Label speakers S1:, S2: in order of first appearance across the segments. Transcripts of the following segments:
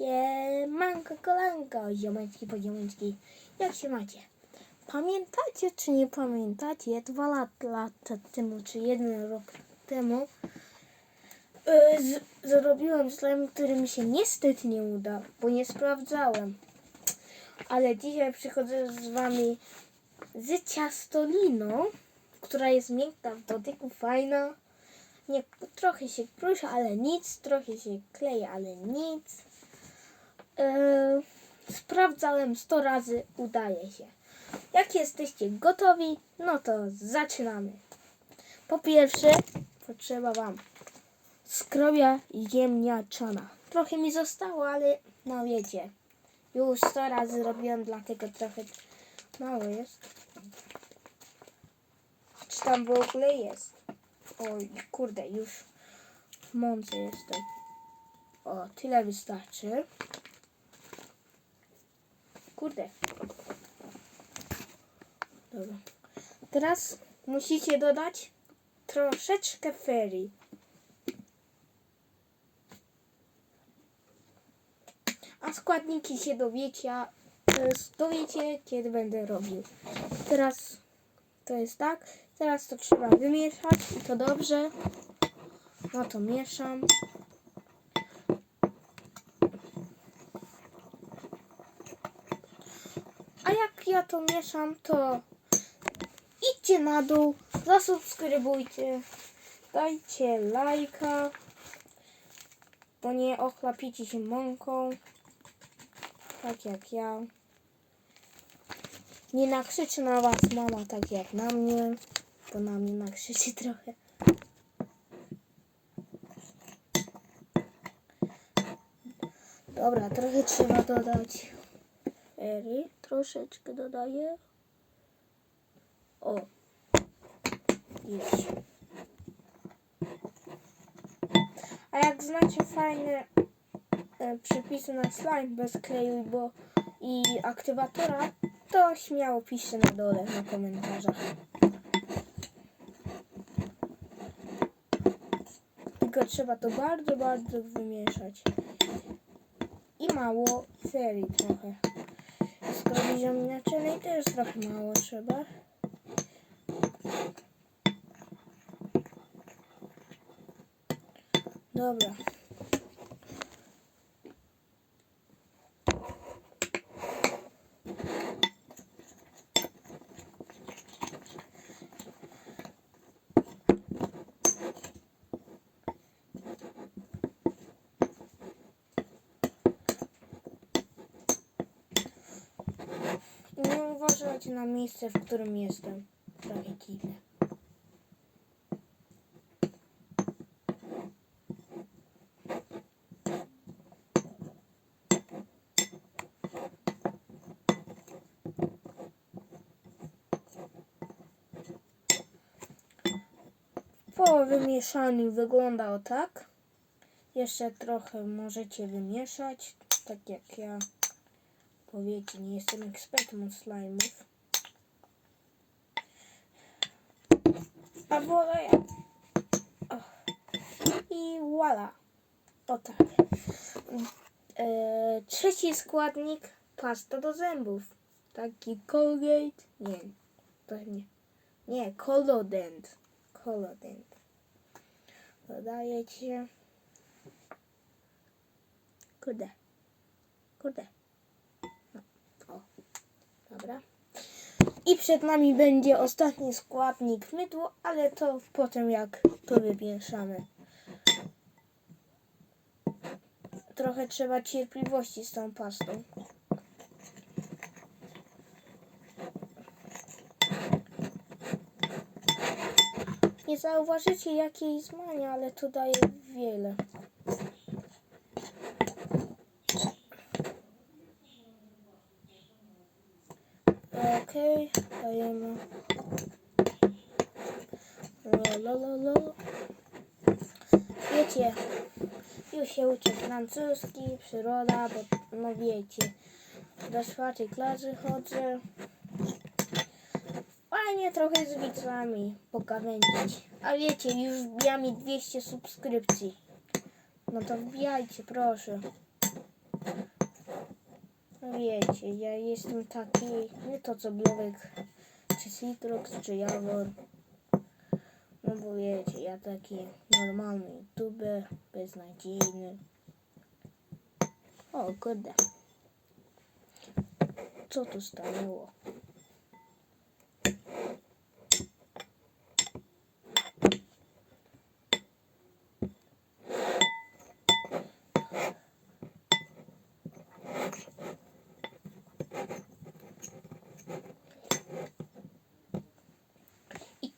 S1: Siemanko, kolanko, ziomeczki, poziomeczki, jak się macie? Pamiętacie czy nie pamiętacie, dwa lat, lata temu, czy jeden rok temu z, zrobiłem slime, który mi się niestety nie uda, bo nie sprawdzałem. Ale dzisiaj przychodzę z wami z ciastoliną, która jest miękka w dotyku, fajna. Nie, trochę się krusza, ale nic, trochę się kleje, ale nic. Eee, sprawdzałem 100 razy, udaje się. Jak jesteście gotowi, no to zaczynamy. Po pierwsze, potrzeba Wam skrobia ziemniaczana. Trochę mi zostało, ale no wiecie, już 100 razy robiłem, dlatego trochę mało jest. Czy tam w ogóle jest? Oj, kurde, już mące jestem. O, tyle wystarczy. Kurde. Dobra. Teraz musicie dodać troszeczkę ferii. A składniki się dowiecie, e, dowiecie kiedy będę robił. Teraz to jest tak. Teraz to trzeba wymieszać i to dobrze. No to mieszam. A jak ja to mieszam, to idźcie na dół, zasubskrybujcie, dajcie lajka, bo nie ochlapicie się mąką, tak jak ja. Nie nakrzyczy na was mama tak jak na mnie, bo na mnie nakrzyczy trochę. Dobra, trochę trzeba dodać Eri. Troszeczkę dodaję. O. Już. A jak znacie fajne e, przepisy na slime bez kleju bo i aktywatora, to śmiało piszcie na dole na komentarzach. Tylko trzeba to bardzo, bardzo wymieszać. I mało serii trochę. Skoro ziemniaczanej też trochę mało trzeba. Dobra. I nie na miejsce, w którym jestem. Po wymieszaniu wygląda o tak. Jeszcze trochę możecie wymieszać, tak jak ja. Bo wiecie, nie jestem ekspertem od slime'ów. A wolę ja. O. I voila. O tak. E, trzeci składnik pasta do zębów. Taki Colgate. Nie, to nie. Nie, Colodent. Colodent. Dodajecie. Kurde. Kurde. O, dobra. I przed nami będzie ostatni składnik mydło, ale to potem jak to wymieszamy. Trochę trzeba cierpliwości z tą pastą. Nie zauważycie jakiej zmiany, ale to daje wiele. La. Wiecie, już się uczę francuski, przyroda, bo no wiecie, do czwartej klasy chodzę. Fajnie trochę z widzami pogawędzić. A wiecie, już wbija mi 200 subskrypcji. No to wbijajcie, proszę. No wiecie, ja jestem taki, nie to co Blowek, czy Citrox, czy Jawor. No bo wiecie, ja taki normalny youtuber, beznadziejny. O kurde. Co tu stanęło?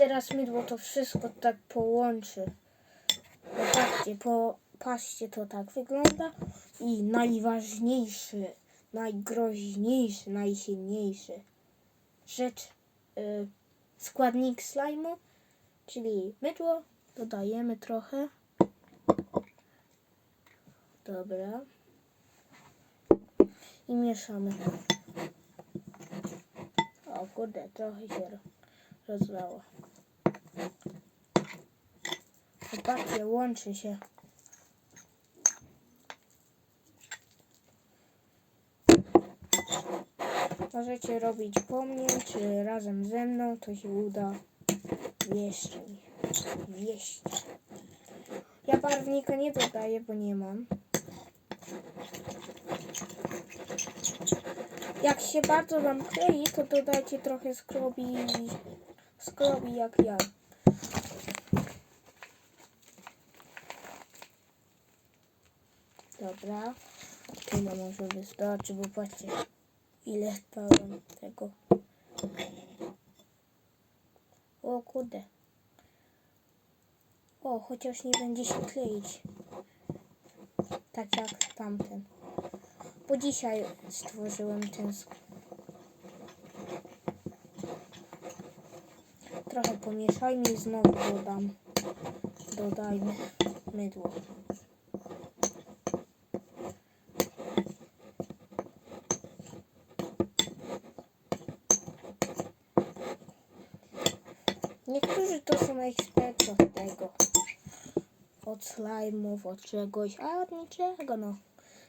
S1: Teraz mydło to wszystko tak połączy. Popatrzcie, po, patrzcie, to tak wygląda. I najważniejszy, najgroźniejszy, najsilniejszy rzecz, y, składnik slajmu, czyli mydło. Dodajemy trochę. Dobra. I mieszamy. O kurde, trochę się ro- rozlało. Popatrzcie, łączy się. Możecie robić po mnie, czy razem ze mną, to się uda. Wierzcie mi. Wierzcie. Ja barwnika nie dodaję, bo nie mam. Jak się bardzo wam klei, to dodajcie trochę skrobi, skrobi jak ja. Dobra, tyle może wystarczy, bo patrzcie ile pełen tego. O kurde. O, chociaż nie będzie się kleić. Tak jak tamten. Bo dzisiaj stworzyłem ten Trochę pomieszajmy i znowu dodam. Dodajmy mydło. Eksperci od tego. Od slajmów, od czegoś, a od niczego, no.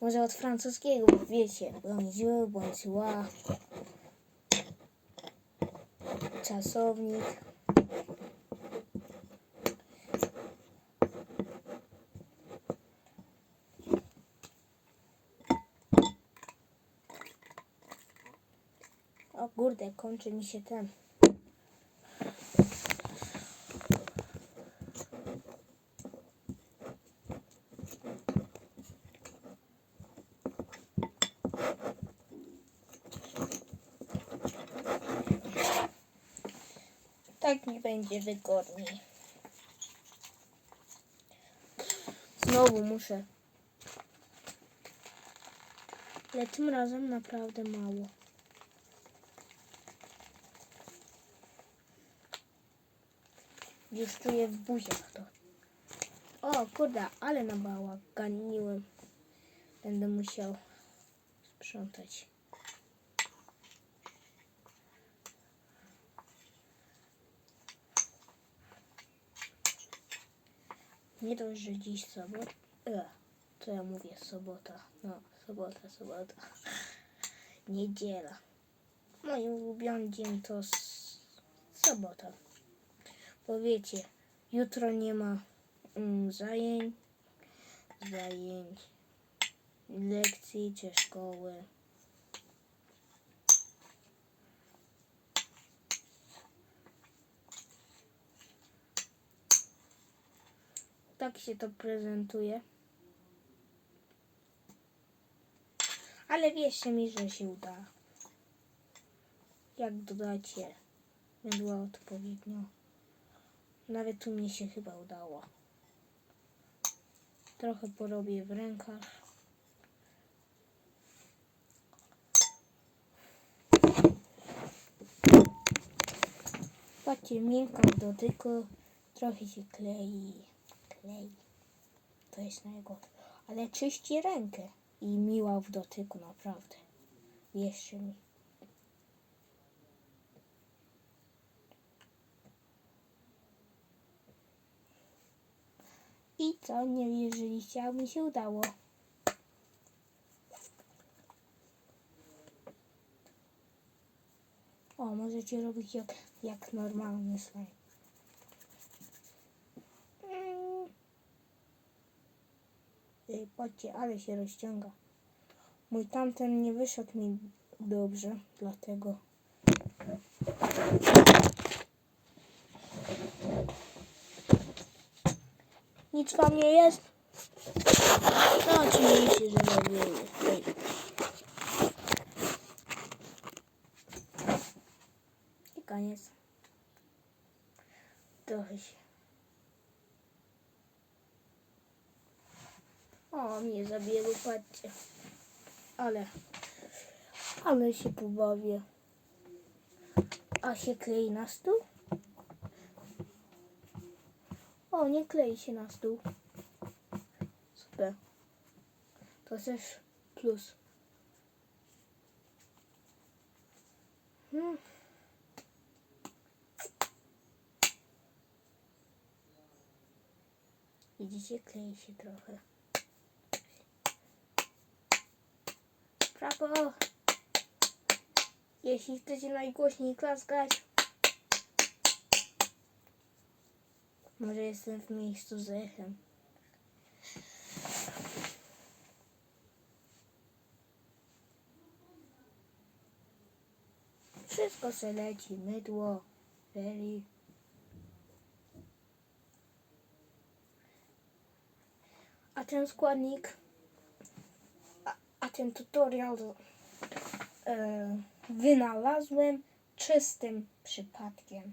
S1: Może od francuskiego, bo wiecie, bonjour, bonsoir. Czasownik. O kurde, kończy mi się ten. Tak mi będzie wygodniej. Znowu muszę. Ale tym razem naprawdę mało. Już czuję w buziach to. O kurde, ale na bałaganiłem. Będę musiał sprzątać. Nie dość, że dziś sobota. E, co ja mówię? Sobota. No, sobota, sobota. Niedziela. Mój ulubiony dzień to sobota. Bo wiecie, jutro nie ma mm, zajęć, zajęć, lekcji czy szkoły. Tak się to prezentuje. Ale wierzcie mi, że się uda. Jak dodacie mydła odpowiednio. Nawet tu mnie się chyba udało. Trochę porobię w rękach. Patrzcie, miękko dotyku. Trochę się klei klej. To jest najgorsze. Ale czyści rękę i miła w dotyku, naprawdę. Wierzcie mi. I co, nie wierzyliście, a mi się udało. O, możecie robić jak, jak normalny slime. Patrzcie, ale się rozciąga. Mój tamten nie wyszedł mi dobrze, dlatego. Nic wam nie jest? No oczywiście, że nie. Ej. I koniec. Trochę się. O, mnie zabiję, patrzcie. Ale, ale się pobawię. A się klei na stół? O, nie klei się na stół. Super. To też plus. Hmm. Widzicie, klei się trochę. Brawo! Jeśli chcecie najgłośniej klaskać, może jestem w miejscu z echem. Wszystko se leci, mydło, really. A ten składnik, ten tutorial e, wynalazłem czystym przypadkiem.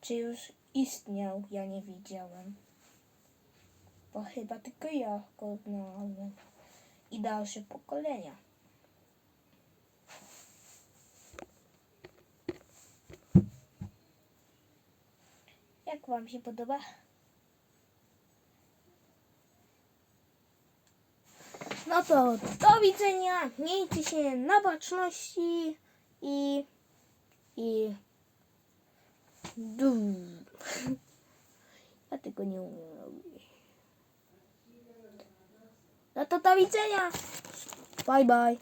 S1: Czy już istniał, ja nie widziałem. Bo chyba tylko ja go znalazłem. I dalsze pokolenia. Jak wam się podoba? No to do widzenia. Miejcie się na baczności i i du. Ja tego nie umiem robić. No to do widzenia. Bye bye.